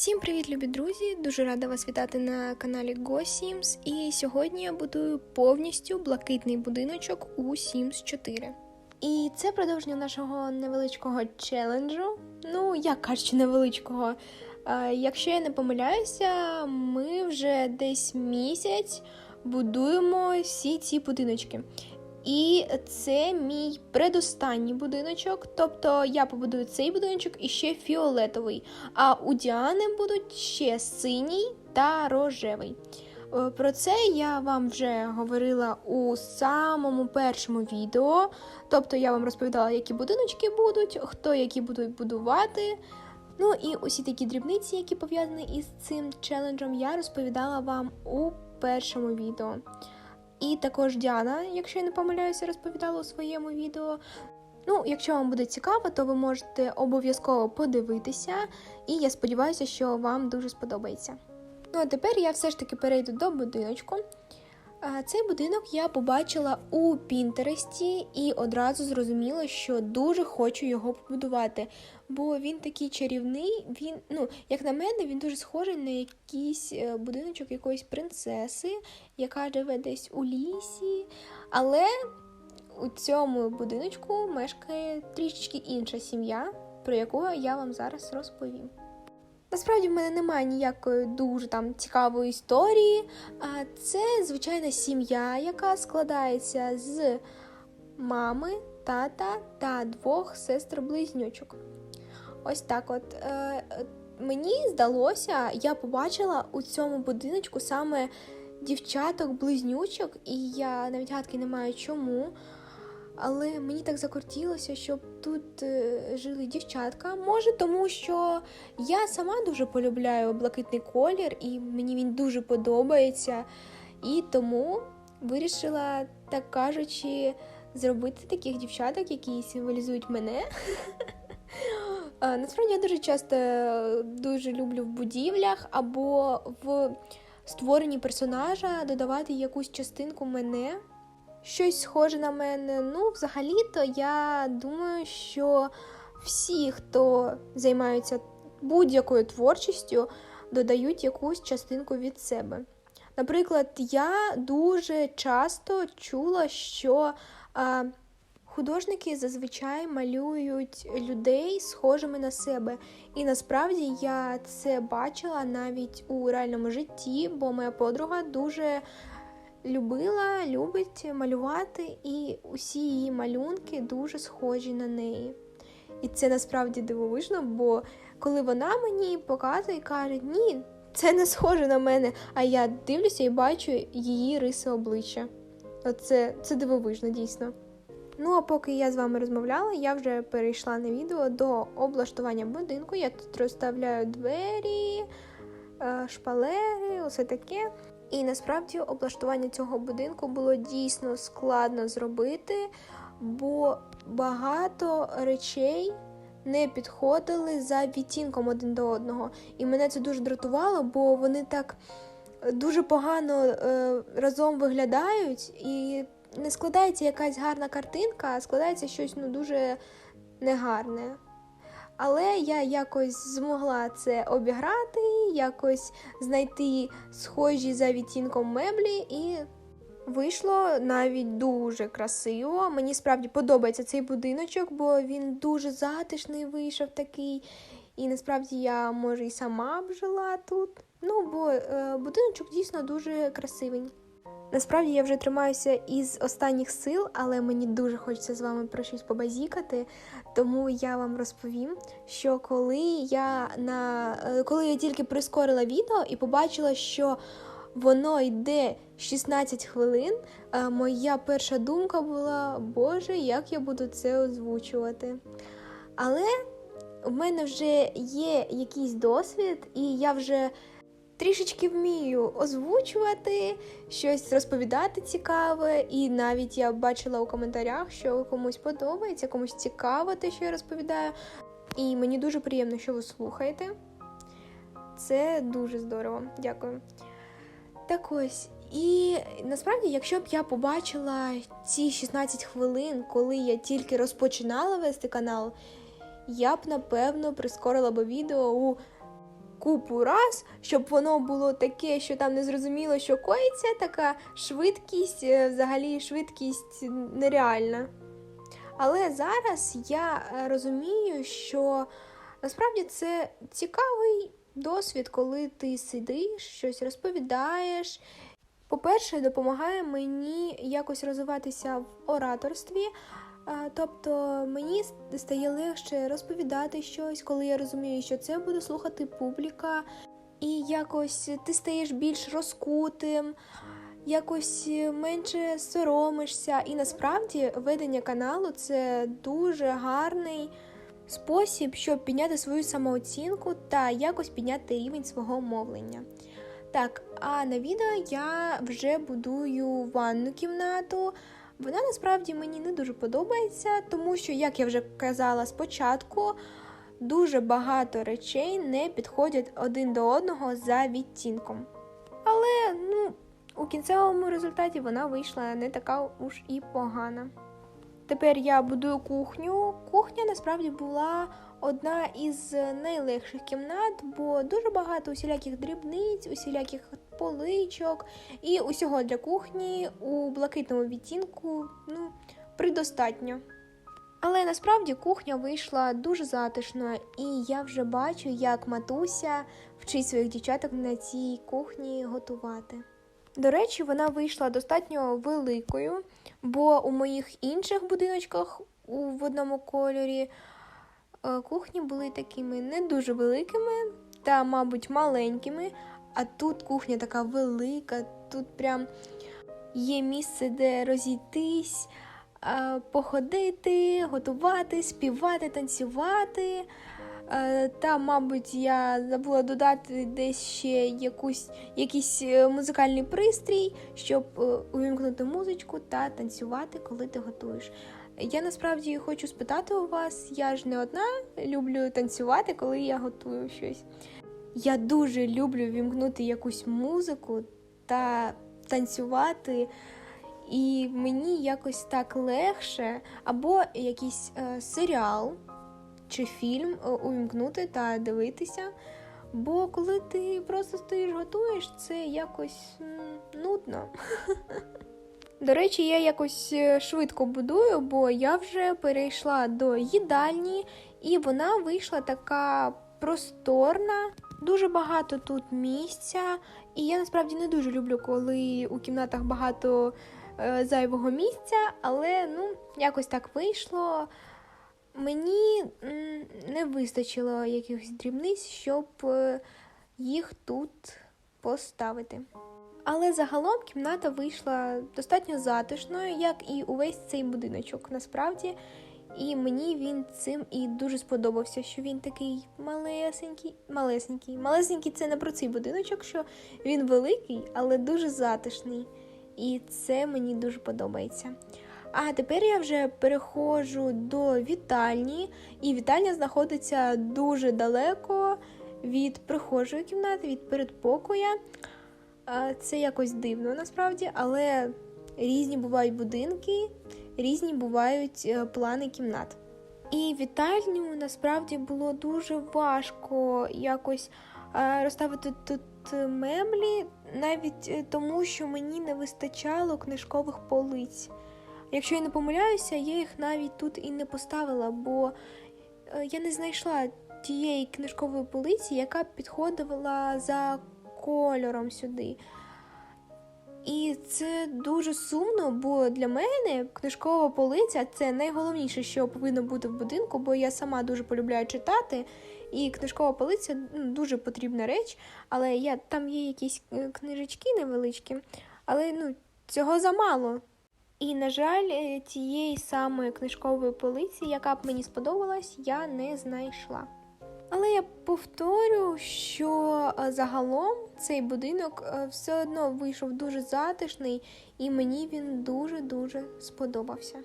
Всім привіт, любі друзі! Дуже рада вас вітати на каналі Go Sims. І сьогодні я будую повністю блакитний будиночок у Sims 4. І це продовження нашого невеличкого челенджу. Ну, як кажучи, невеличкого. Якщо я не помиляюся, ми вже десь місяць будуємо всі ці будиночки. І це мій предостанній будиночок. Тобто я побудую цей будиночок і ще фіолетовий. А у Діани будуть ще синій та рожевий. Е, Про це я вам вже говорила у самому першому відео. Тобто я вам розповідала, які будиночки будуть, хто які будуть будувати. Ну і усі такі дрібниці, які пов'язані із цим челенджем, я розповідала вам у першому відео. І також Діана, якщо я не помиляюся, розповідала у своєму відео. Ну, якщо вам буде цікаво, то ви можете обов'язково подивитися, і я сподіваюся, що вам дуже сподобається. Ну а тепер я все ж таки перейду до будиночку. Цей будинок я побачила у Пінтересті і одразу зрозуміла, що дуже хочу його побудувати. Бо він такий чарівний, він, ну, як на мене, він дуже схожий на якийсь е, будиночок якоїсь принцеси, яка живе десь у лісі. Але у цьому будиночку мешкає трішечки інша сім'я, про яку я вам зараз розповім. Насправді в мене немає ніякої дуже там цікавої історії. Це звичайна сім'я, яка складається з мами, тата та двох сестр-близнючок. Ось так от. Е, мені здалося, я побачила у цьому будиночку саме дівчаток-близнючок, і я навіть гадки не маю чому. Але мені так закортілося, щоб тут е, жили дівчатка. Може, тому що я сама дуже полюбляю блакитний колір, і мені він дуже подобається. І тому вирішила, так кажучи, зробити таких дівчаток, які символізують мене. Насправді я дуже часто е, дуже люблю в будівлях або в створенні персонажа додавати якусь частинку мене щось схоже на мене. Ну, взагалі-то я думаю, що всі, хто займаються будь-якою творчістю, додають якусь частинку від себе. Наприклад, я дуже часто чула, що а, художники зазвичай малюють людей схожими на себе. І насправді я це бачила навіть у реальному житті, бо моя подруга дуже любила, любить малювати, і усі її малюнки дуже схожі на неї. І це насправді дивовижно, бо коли вона мені показує і каже, ні, це не схоже на мене, а я дивлюся і бачу її риси обличчя. Оце це дивовижно, дійсно. Ну, а поки я з вами розмовляла, я вже перейшла на відео до облаштування будинку. Я тут розставляю двері, е, шпалери, усе таке. І насправді облаштування цього будинку було дійсно складно зробити, бо багато речей не підходили за відтінком один до одного. І мене це дуже дратувало, бо вони так дуже погано е, разом виглядають, і не складається якась гарна картинка, а складається щось ну, дуже негарне. Але я якось змогла це обіграти, якось знайти схожі за відтінком меблі, і вийшло навіть дуже красиво. Мені справді подобається цей будиночок, бо він дуже затишний вийшов такий. І насправді я, може, і сама б жила тут. Ну, бо е, будиночок дійсно дуже красивий. Насправді я вже тримаюся із останніх сил, але мені дуже хочеться з вами про щось побазікати. Тому я вам розповім, що коли я на коли я тільки прискорила відео і побачила, що воно йде 16 хвилин, е, моя перша думка була, Боже, як я буду це озвучувати. Але в мене вже є якийсь досвід, і я вже трішечки вмію озвучувати, щось розповідати цікаве, і навіть я бачила у коментарях, що комусь подобається, комусь цікаво те, що я розповідаю. І мені дуже приємно, що ви слухаєте. Це дуже здорово. Дякую. Так ось. І насправді, якщо б я побачила ці 16 хвилин, коли я тільки розпочинала вести канал, я б напевно прискорила б відео у купу раз, щоб воно було таке, що там не зрозуміло, що коїться, така швидкість, е, взагалі швидкість нереальна. Але зараз я е, розумію, що насправді це цікавий досвід, коли ти сидиш, щось розповідаєш. По-перше, допомагає мені якось розвиватися в ораторстві. Тобто мені стає легше розповідати щось, коли я розумію, що це буде слухати публіка, і якось ти стаєш більш розкутим, якось менше соромишся. І насправді ведення каналу це дуже гарний спосіб, щоб підняти свою самооцінку та якось підняти рівень свого мовлення. Так, а на відео я вже будую ванну кімнату. Вона насправді мені не дуже подобається, тому що, як я вже казала спочатку, дуже багато речей не підходять один до одного за відтінком. Але ну, у кінцевому результаті вона вийшла не така уж і погана. Тепер я будую кухню. Кухня насправді була одна із найлегших кімнат, бо дуже багато усіляких дрібниць, усіляких поличок і усього для кухні у блакитному відтінку ну, предостатньо. Але насправді кухня вийшла дуже затишно, і я вже бачу, як матуся вчить своїх дівчаток на цій кухні готувати. До речі, вона вийшла достатньо великою, бо у моїх інших будиночках у в одному кольорі е, кухні були такими не дуже великими та, мабуть, маленькими. А тут кухня така велика, тут прям є місце, де розійтись, походити, готувати, співати, танцювати. Та, мабуть, я забула додати десь ще якусь, якийсь е, музикальний пристрій, щоб е, увімкнути музичку та танцювати, коли ти готуєш. Я насправді хочу спитати у вас, я ж не одна люблю танцювати, коли я готую щось. Я дуже люблю вімкнути якусь музику та танцювати, і мені якось так легше, або якийсь е, серіал чи фільм е, увімкнути та дивитися. Бо коли ти просто стоїш, готуєш, це якось нудно. До речі, я якось е, швидко будую, бо я вже перейшла до їдальні, і вона вийшла така просторна, дуже багато тут місця. І я насправді не дуже люблю, коли у кімнатах багато е, зайвого місця, але ну, якось так вийшло. Мені не вистачило якихось дрібниць, щоб е, їх тут поставити. Але загалом кімната вийшла достатньо затишною, як і увесь цей будиночок насправді. І мені він цим і дуже сподобався, що він такий малесенький, малесенький. Малесенький це не про цей будиночок, що він великий, але дуже затишний. І це мені дуже подобається. А тепер я вже переходжу до вітальні, і вітальня знаходиться дуже далеко від прихожої кімнати, від передпокоя. Це якось дивно насправді, але різні бувають будинки, різні бувають е, плани кімнат. І вітальню насправді було дуже важко якось розставити тут меблі, навіть е, тому, що мені не вистачало книжкових полиць. Якщо я не помиляюся, я їх навіть тут і не поставила, бо е, я не знайшла тієї книжкової полиці, яка підходила за кольором сюди. І це дуже сумно, бо для мене книжкова полиця це найголовніше, що повинно бути в будинку, бо я сама дуже полюбляю читати. І книжкова полиця ну, дуже потрібна реч, але я, там є якісь е, книжечки невеличкі, але ну, цього замало. І, на жаль, е, тієї самої книжкової полиці, яка б мені сподобалась, я не знайшла. Але я повторю, що загалом цей будинок е, все одно вийшов дуже затишний, і мені він дуже-дуже сподобався.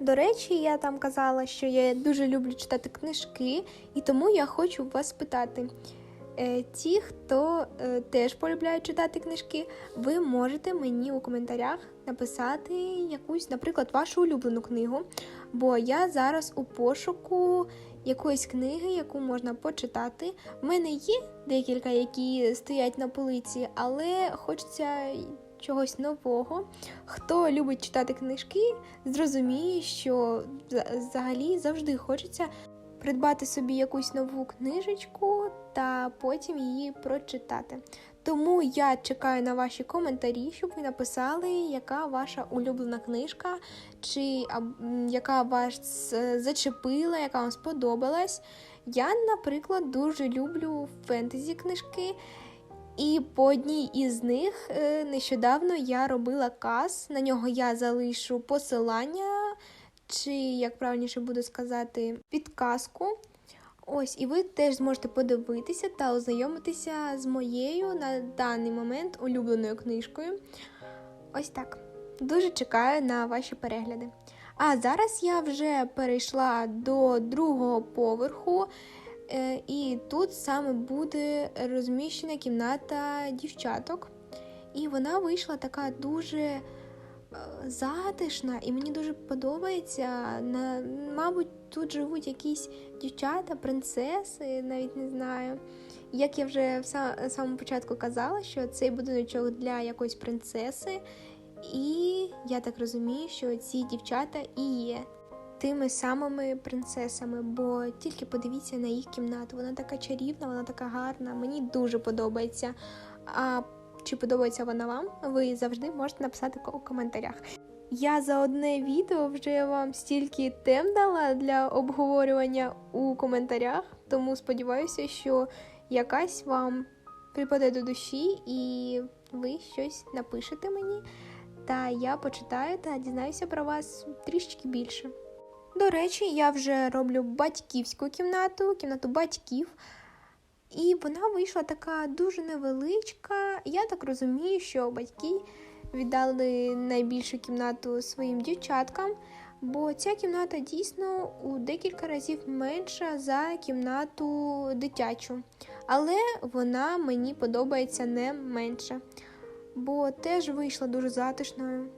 До речі, я там казала, що я дуже люблю читати книжки, і тому я хочу вас спитати. Е, ті, хто е, теж полюбляють читати книжки, ви можете мені у коментарях написати якусь, наприклад, вашу улюблену книгу. Бо я зараз у пошуку якоїсь книги, яку можна почитати. В мене є декілька, які стоять на полиці, але хочеться чогось нового. Хто любить читати книжки, зрозуміє, що взагалі завжди хочеться придбати собі якусь нову книжечку та потім її прочитати. Тому я чекаю на ваші коментарі, щоб ви написали, яка ваша улюблена книжка, чи яка вас е, зачепила, яка вам сподобалась. Я, наприклад, дуже люблю фентезі книжки. І по одній із них е, нещодавно я робила каз. На нього я залишу посилання, чи, як правильніше буду сказати, підказку. Ось, і ви теж зможете подивитися та ознайомитися з моєю на даний момент улюбленою книжкою. Ось так. Дуже чекаю на ваші перегляди. А зараз я вже перейшла до другого поверху, е, і тут саме буде розміщена кімната дівчаток. І вона вийшла така дуже затишна, і мені дуже подобається. На, Мабуть, тут живуть якісь дівчата, принцеси, навіть не знаю. Як я вже в самому початку казала, що цей будиночок для якоїсь принцеси, і я так розумію, що ці дівчата і є тими самими принцесами, бо тільки подивіться на їх кімнату. Вона така чарівна, вона така гарна, мені дуже подобається. А чи подобається вона вам, ви завжди можете написати у коментарях. Я за одне відео вже вам стільки тем дала для обговорювання у коментарях, тому сподіваюся, що якась вам припаде до душі і ви щось напишете мені. Та я почитаю та дізнаюся про вас трішки більше. До речі, я вже роблю батьківську кімнату, кімнату батьків. І вона вийшла така дуже невеличка. Я так розумію, що батьки віддали найбільшу кімнату своїм дівчаткам, бо ця кімната дійсно у декілька разів менша за кімнату дитячу. Але вона мені подобається не менше, бо теж вийшла дуже затишною.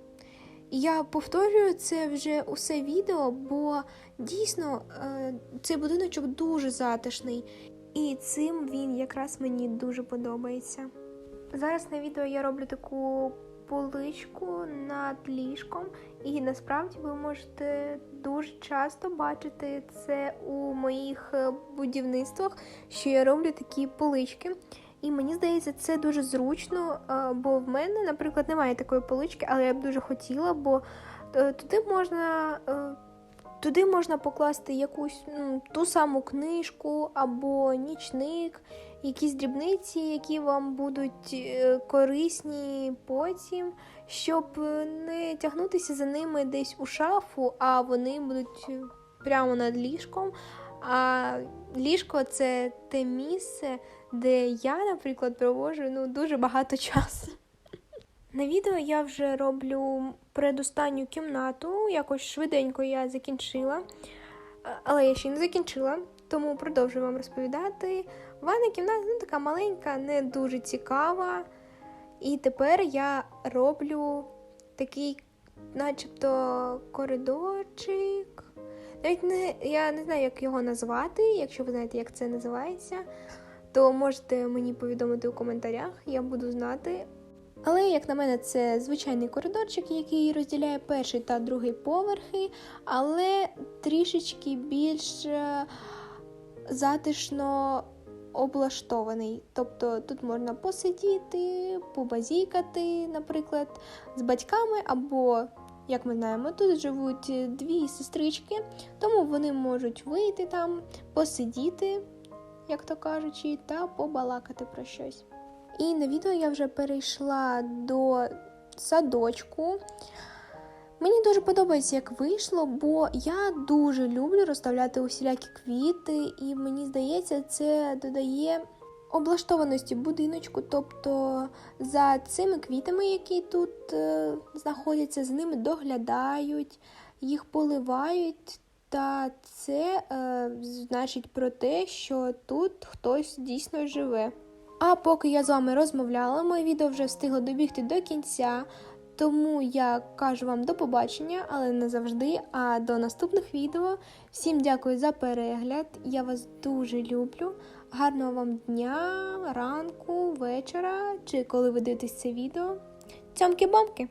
Я повторюю це вже усе відео, бо дійсно е, цей будиночок дуже затишний. І цим він якраз мені дуже подобається. Зараз на відео я роблю таку поличку над ліжком, і насправді ви можете дуже часто бачити це у моїх е, будівництвах, що я роблю такі полички. І мені здається, це дуже зручно, е, бо в мене, наприклад, немає такої полички, але я б дуже хотіла, бо е, туди можна Туди можна покласти якусь ну, ту саму книжку або нічник, якісь дрібниці, які вам будуть е, корисні потім, щоб не тягнутися за ними десь у шафу, а вони будуть прямо над ліжком. А ліжко це те місце, де я, наприклад, проводжу ну, дуже багато часу. На відео я вже роблю передостанню кімнату, якось швиденько я закінчила, але я ще не закінчила, тому продовжую вам розповідати. Ванна кімната ну, така маленька, не дуже цікава. І тепер я роблю такий, начебто, коридорчик. Навіть не, я не знаю, як його назвати. Якщо ви знаєте, як це називається, то можете мені повідомити у коментарях, я буду знати. Але, як на мене, це звичайний коридорчик, який розділяє перший та другий поверхи, але трішечки більш е, затишно облаштований. Тобто тут можна посидіти, побазікати, наприклад, з батьками, або, як ми знаємо, тут живуть дві сестрички, тому вони можуть вийти там, посидіти, як то кажучи, та побалакати про щось. І на відео я вже перейшла до садочку. Мені дуже подобається, як вийшло, бо я дуже люблю розставляти усілякі квіти, і мені здається, це додає облаштованості будиночку. Тобто за цими квітами, які тут е, знаходяться, з ними доглядають, їх поливають. Та це е, значить про те, що тут хтось дійсно живе. А поки я з вами розмовляла, моє відео вже встигло добігти до кінця. Тому я кажу вам до побачення, але не завжди. А до наступних відео. Всім дякую за перегляд. Я вас дуже люблю. Гарного вам дня, ранку, вечора чи коли ви дивитесь це відео. Цьомки-бомки!